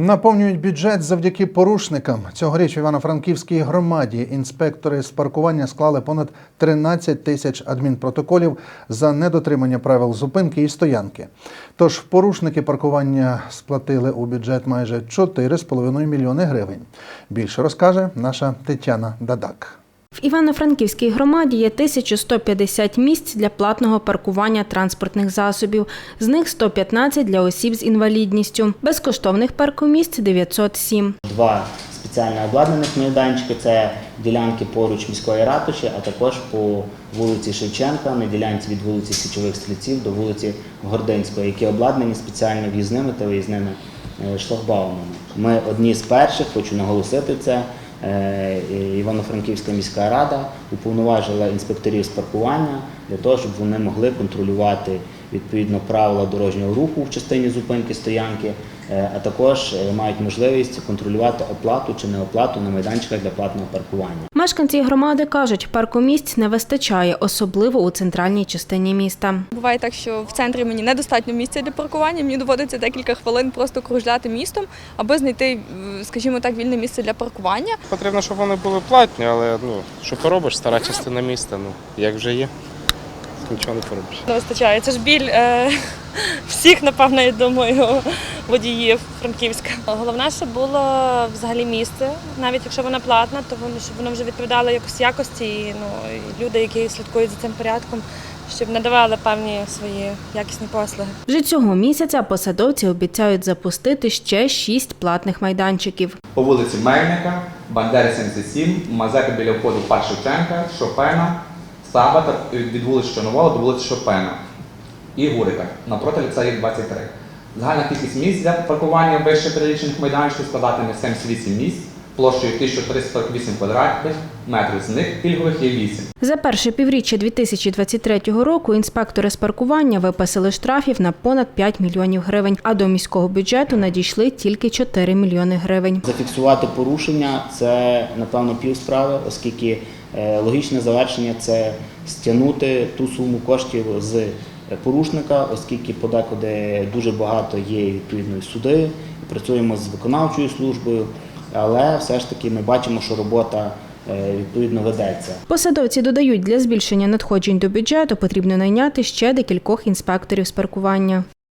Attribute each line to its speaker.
Speaker 1: Наповнюють бюджет завдяки порушникам. Цьогоріч в Івано-Франківській громаді інспектори з паркування склали понад 13 тисяч адмінпротоколів за недотримання правил зупинки і стоянки. Тож порушники паркування сплатили у бюджет майже 4,5 мільйони гривень. Більше розкаже наша Тетяна Дадак.
Speaker 2: В Івано-Франківській громаді є 1150 місць для платного паркування транспортних засобів. З них 115 для осіб з інвалідністю. Безкоштовних паркомісць 907.
Speaker 3: Два спеціально обладнаних майданчики це ділянки поруч міської ратуші, а також по вулиці Шевченка на ділянці від вулиці Січових Стрільців до вулиці Гординської, які обладнані спеціально в'їзними та виїзними е, шлагбаумами. Ми одні з перших, хочу наголосити це. Е, Івано-Франківська міська рада уповноважила інспекторів з паркування для того, щоб вони могли контролювати відповідно правила дорожнього руху в частині зупинки стоянки, е, а також е, мають можливість контролювати оплату чи неоплату на майданчиках для платного паркування.
Speaker 2: Мешканці громади кажуть, паркомісць не вистачає, особливо у центральній частині міста.
Speaker 4: Буває так, що в центрі мені недостатньо місця для паркування. Мені доводиться декілька хвилин просто кружляти містом, аби знайти, е, скажімо так, вільне місце для паркування.
Speaker 5: Потрібно, щоб вони були платні, але ну, що поробиш, стара частина міста, ну, як вже є, нічого не поробиш.
Speaker 4: Не вистачає. Це ж біль е, всіх, напевно, я думаю, водіїв Франківська. Головне, щоб було взагалі місце, навіть якщо вона платна, то воно щоб воно вже відповідало якось якості. І, ну, і люди, які слідкують за цим порядком, щоб надавали певні свої якісні послуги.
Speaker 2: Вже цього місяця посадовці обіцяють запустити ще шість платних майданчиків.
Speaker 6: по вулиці Мельника, Бандери 77, Мазепи біля входу в Шевченка, Шопена, Сабата від вулиці Чорновола до вулиці Шопена. І Гурика. Напроти ліцею 23. Загальна кількість місць для паркування вище перелічених майданчиків складатиме 78 місць площею 1348 квадратних метрів, з них пільгових є 8.
Speaker 2: За перше півріччя 2023 року інспектори з паркування виписали штрафів на понад 5 мільйонів гривень, а до міського бюджету надійшли тільки 4 мільйони гривень.
Speaker 3: Зафіксувати порушення це напевно пів справи, оскільки е, логічне завершення це стягнути ту суму коштів з порушника, оскільки подекуди дуже багато є відповідної суди. Працюємо з виконавчою службою, але все ж таки ми бачимо, що робота е, відповідно ведеться.
Speaker 2: Посадовці додають, для збільшення надходжень до бюджету потрібно найняти ще декількох інспекторів з паркування.